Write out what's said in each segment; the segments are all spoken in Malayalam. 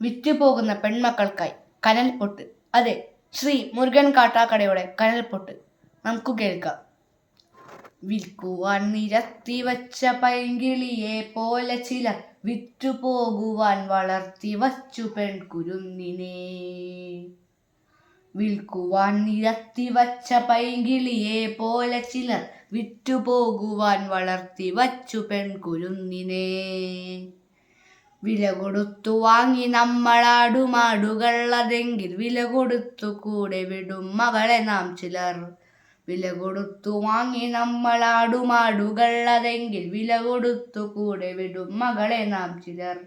വിറ്റുപോകുന്ന പെൺമക്കൾക്കായി കനൽപ്പൊട്ട് അതെ ശ്രീ മുരുകൻ കാട്ടാക്കടയുടെ കനൽപ്പൊട്ട് നമുക്ക് കേൾക്കാം. വിൽക്കുവാൻ നിരത്തി വച്ച പൈങ്കിളിയെ പോലെ ചില വിറ്റുപോകുവാൻ വളർത്തി വച്ചു പെൺകുരുന്നിനെ. വിൽക്കുവാൻ നിരത്തി വച്ച പൈങ്കിളിയെ പോലെ ചിലർ വിറ്റുപോകുവാൻ വളർത്തി വച്ചു പെൺകുരുന്നിനെ. വില കൊടുത്തു വാങ്ങി നമ്മളാടുമാടുകൾ അതെങ്കിൽ വില കൊടുത്തു കൂടെ വിടും മകളെ നാം ചിലർ. വില കൊടുത്തു വാങ്ങി നമ്മളാടുമാടുകൾ അതെങ്കിൽ വില കൊടുത്തു കൂടെ വിടും മകളെ നാം ചിലർ.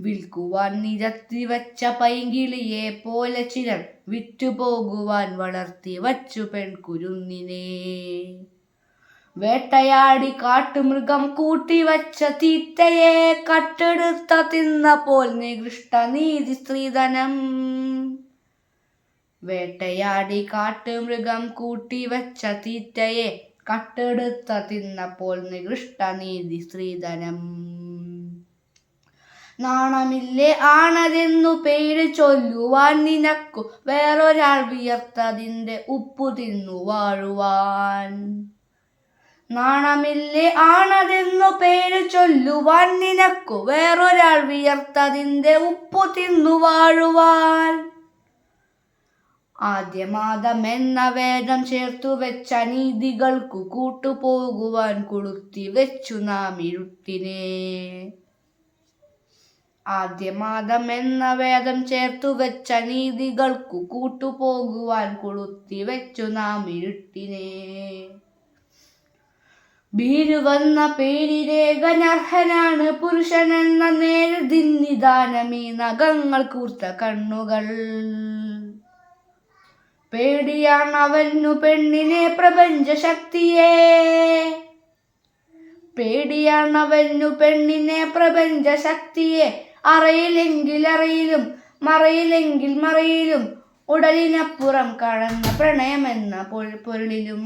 വിൽക്കുവാൻ നിരത്തി വച്ച പൈങ്കിളിയെ പോലെ ചിലർ വിറ്റുപോകുവാൻ വളർത്തി വച്ചു പെൺകുരുന്നിനെ. വേട്ടയാടി കാട്ടുമൃഗം കൂട്ടിവച്ച തീറ്റയെ കട്ടെടുത്ത തിന്നപ്പോൾ നികൃഷ്ട നീതി സ്ത്രീധനം. വേട്ടയാടി കാട്ടുമൃഗം കൂട്ടിവച്ച തീറ്റയെ കട്ടെടുത്ത തിന്നപ്പോൾ നികൃഷ്ട നീതി സ്ത്രീധനം. നാണമില്ലേ ആണതെന്നു പേര് ചൊല്ലുവാൻ നിനക്കു വേറൊരാൾ വിയർത്തതിന്റെ ഉപ്പു തിന്നു വാഴുവാൻ. നാണമില്ലേ ആണതെന്നു പേര് ചൊല്ലുവാൻ നിനക്കു വേറൊരാൾ വിയർത്തതിന്റെ ഉപ്പു തിന്നു വാഴുവാൻ. ആദ്യമാദമെന്ന വേദം ചേർത്തു വെച്ച നീതികൾക്കു കൂട്ടുപോകുവാൻ കൊളുത്തി വെച്ചു നാം ഇരുട്ടിനെ. ആദ്യമാദം എന്ന വേദം ചേർത്തു വെച്ച നീതികൾക്കു കൂട്ടുപോകുവാൻ കൊളുത്തി വെച്ചു നാം ഇരുട്ടിനെ. ഭീരുവന്ന പേരിരേഖനർഹനാണ് പുരുഷനെന്ന നിദാനമേ നഖങ്ങൾ കൂർത്ത കണ്ണുകൾ. പേടിയാണ് അവനു പെണ്ണിനെ പ്രപഞ്ച ശക്തിയെ പേടിയാണ് അവനു പെണ്ണിനെ പ്രപഞ്ച ശക്തിയെ അറിയില്ലെങ്കിൽ അറിയിലും മറയില്ലെങ്കിൽ മറയിലും ഉടലിനപ്പുറം കാണുന്ന പ്രണയമെന്ന പൊരുളിലും.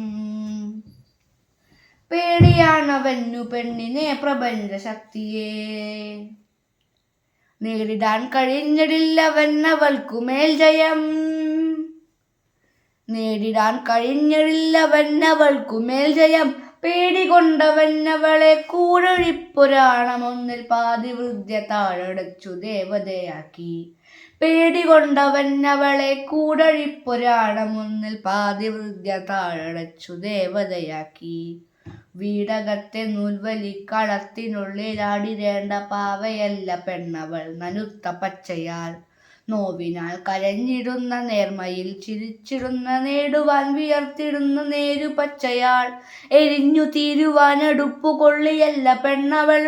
പേടിയാണവനു പെണ്ണിനെ പ്രപഞ്ച ശക്തിയെ നേരിടാൻ കഴിഞ്ഞിടില്ലവൻ അവൾക്കുമേൽ ജയം. നേരിടാൻ കഴിഞ്ഞിടില്ലവൻ അവൾക്കുമേൽ ജയം. പേടി കൊണ്ടവൻ അവളെ പാതി വൃദ്ധ്യ താഴടച്ചു ദേവതയാക്കി. പേടി കൊണ്ടവൻ അവളെ കൂടഴിപ്പുരാണമൊന്നിൽ പാതിവൃദ്ധ്യ താഴടച്ചു ദേവതയാക്കി. വീടകത്തെ നൂൽവലിക്കളത്തിനുള്ളിലാടിരേണ്ട പാവയല്ല പെണ്ണവൾ നനുത്ത പച്ചയാൽ. നോവിനാൽ കരഞ്ഞിടുന്ന നേർമയിൽ ചിരിച്ചിടുന്ന നേടുവാൻ വിയർത്തിടുന്ന നേരു പച്ചയാൾ എരിഞ്ഞു തീരുവാൻ അടുപ്പു കൊള്ളിയല്ല പെണ്ണവൾ.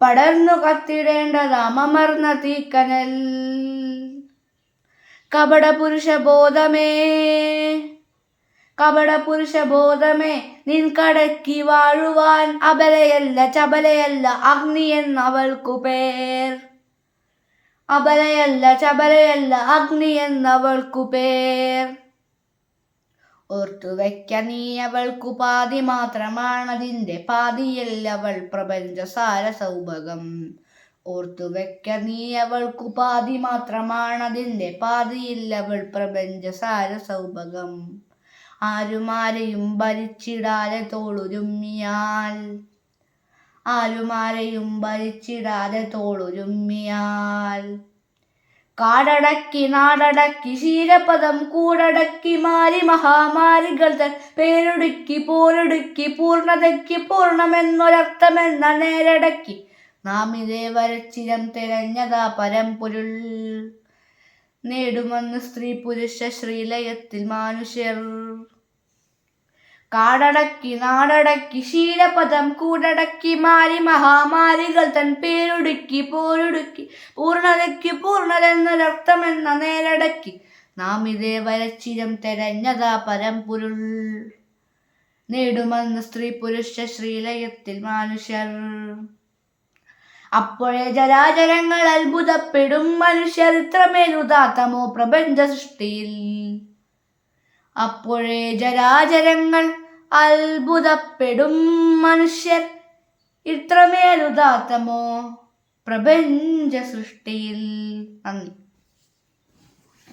പടർന്നു കത്തിടേണ്ടതാമർന്ന തീക്കനൽ. കപട പുരുഷബോധമേ പുരുഷ ബോധമേ നിൻ കടക്കി വാഴുവാൻ അബലയല്ല ചബലയല്ല അഗ്നി എന്നവൾക്കു പേർ. അബലയല്ല ചബലയല്ല അഗ്നി എന്നവൾക്കു പേർ. ഓർത്തു വയ്ക്ക നീ അവൾക്കു പാതി മാത്രമാണതിന്റെ പാതിയല്ലവൾ പ്രപഞ്ച സാര സൗഭകം ഓർത്തു വയ്ക്ക നീ അവൾക്കു പാതി മാത്രമാണതിന്റെ പാതിയില്ലവൾ പ്രപഞ്ച സാര സൗഭകം ആരുമാരെയും ഭരിച്ചിടാതെ തോളുരുമ്മിയാൽ. ആരുമാരെയും ഭരിച്ചിടാതെ തോളുരുമ്മിയാൽ. കാടടക്കി നാടടക്കി ശീലപദം കൂടടക്കി മാരി മഹാമാരികൾ പേരൊടുക്കി പോരൊടുക്കി പൂർണതയ്ക്ക് പൂർണമെന്നൊരർത്ഥമെന്ന നേരടക്കി നാം ഇതേ വരച്ചിരം തിരഞ്ഞതാ പരമ്പൊരുൾ. നേടുമെന്ന് സ്ത്രീ പുരുഷ ശ്രീലയത്തിൽ മാനുഷ്യർ കാടടക്കി നാടടക്കി ശീലപദം കൂടടക്കി മാരി മഹാമാരികൾ തൻ പേരൊടുക്കി പോരൊടുക്കി പൂർണതയ്ക്ക് പൂർണതെന്നൊരർത്ഥമെന്ന നേരടക്കി നാം ഇതേ വരച്ചിരം തെരഞ്ഞതാ പരമ്പൊരുൾ നേടുമെന്ന് സ്ത്രീ പുരുഷ ശ്രീലയത്തിൽ മനുഷ്യർ. അപ്പോഴേ ജരാചരങ്ങൾ അത്ഭുതപ്പെടും മനുഷ്യർ ഇത്രമേലുദാത്തമോ പ്രപഞ്ച സൃഷ്ടിയിൽ. അപ്പോഴേ ജരാചരങ്ങൾ അത്ഭുതപ്പെടും മനുഷ്യർ. ഇത്രമേലുദാത്തമോ പ്രപഞ്ച സൃഷ്ടിയിൽ നന്ദി.